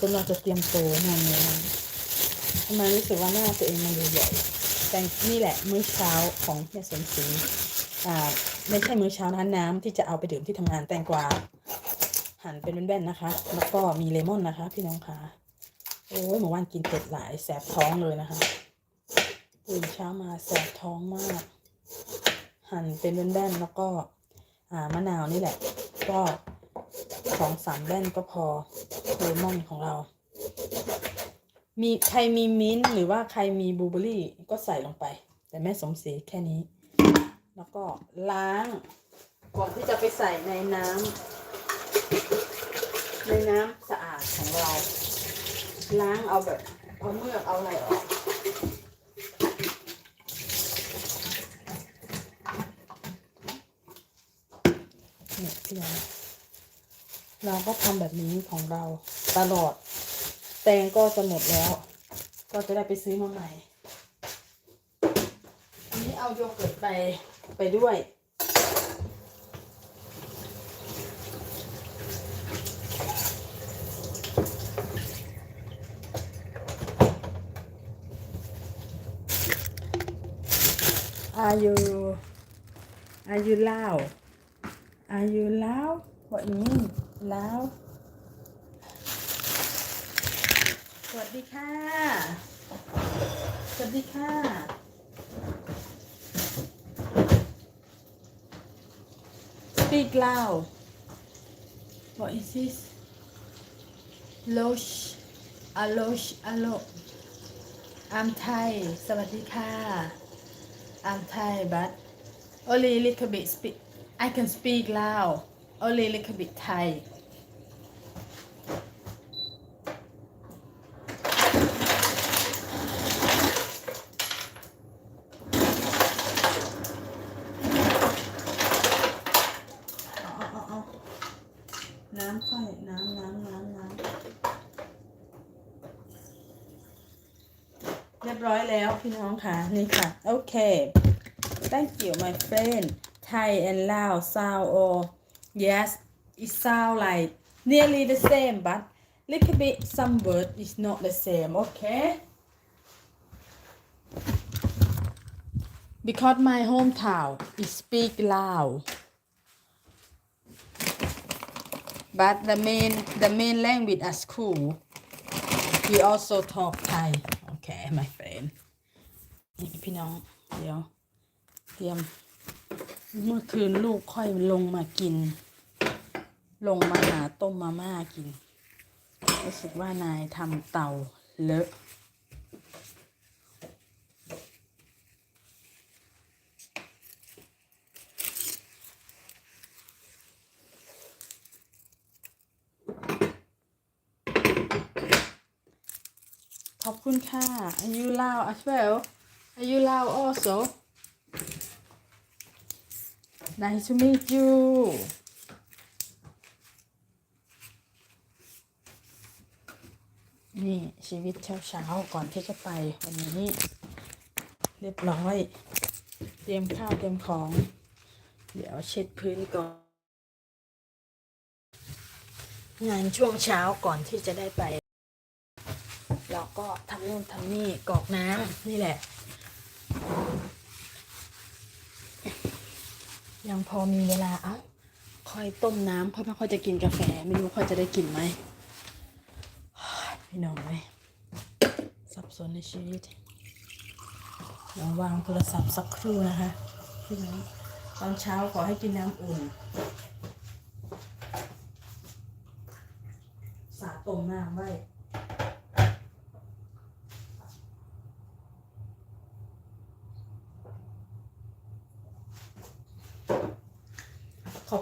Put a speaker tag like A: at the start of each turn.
A: จนเราจะเตรียมโตงานนี้ทำไมรู้สึกว่าหน้าตัวเองมันดูใหญ่แต่นี่แหละมื้อเช้าของเฮียสมศรีอ่าไม่ใช่มื้อเช้านะน้ำที่จะเอาไปดื่มที่ทำงานแตงกวาหั่นเป็นแบนๆนะคะ แล้วก็มีเลมอนนะคะ พี่น้องคะโอ้ยเมื่อวานกินเผ็ดหลายแสบท้องเลยนะคะตื่นเช้ามาแสบท้องมาก หั่นเป็นแบนๆแล้วก็อ่ามะนาวนี่แหละ ก็ สองสามแว่นก็พอเลมอนของเรา มีใครมีมิ้นท์หรือว่าใครมีบลูเบอร์รี่ก็ใส่ลงไป แต่แม่สมศรีแค่นี้ แล้วก็ล้าง ก่อนที่จะไปใส่ในน้ำในน้ำสะอาดของเรา ล้างเอาแบบเอาเมือกเอาอะไรออกเนี่ยพี่น้อง เราก็ทำแบบนี้ของเราตลอด แตงก็จะหมดแล้ว ก็จะได้ไปซื้อมาใหม่ อันนี้เอาโยเกิร์ตไปไปด้วย Are you Are you loud Are you loud What you mean loud สวัสดีค่ะ สวัสดีค่ะ Speak loud What is this Losh Alosh Alo I'm Thai สวัสดีค่ะ I'm Thai but only little bit speak I can speak loud only little bit Thai เอาเอาเอาเอาน้ำค่อยน้ำน้ำน้ำน้ำเรียร้อยแล้วพี่น้องค่ะนี่ค่ะโอเค thank you my friend Thai and Lao Sao or yes it sound like nearly the same but little bit some word is not the same okay because my hometown is speak loud but the main the main language at school we also talk Thai okay my friend นี่พี่น้อง เดี๋ยว เตรียม เมื่อคืนลูกค่อยลงมากิน ลงมาหาต้มมาม่ากิน รู้สึกว่านายทำเตาเลอะขอบคุณค่ะ Are you loud as well Are you loud also Nice to meet you นี่ชีวิตเช้าๆก่อนที่จะไปวันนี้ เรียบร้อย เตรียมข้าวเตรียมของ เดี๋ยวเช็ดพื้นก่อน งานช่วงเช้าก่อนที่จะได้ไป เราก็ทำนู่นทำนี่กอกน้ำนี่แหละ ยังพอมีเวลา เอ้าค่อยต้มน้ำเพราะไม่ค่อยจะกินกาแฟ ไม่รู้ค่อยจะได้กินไหมพี่น้องเลยสับสนในชีวิตเดี๋ยววางโทรศัพท์สักครู่นะคะพี่น้องตอนเช้าขอให้กินน้ำอุ่น สาต้มน้ำไว้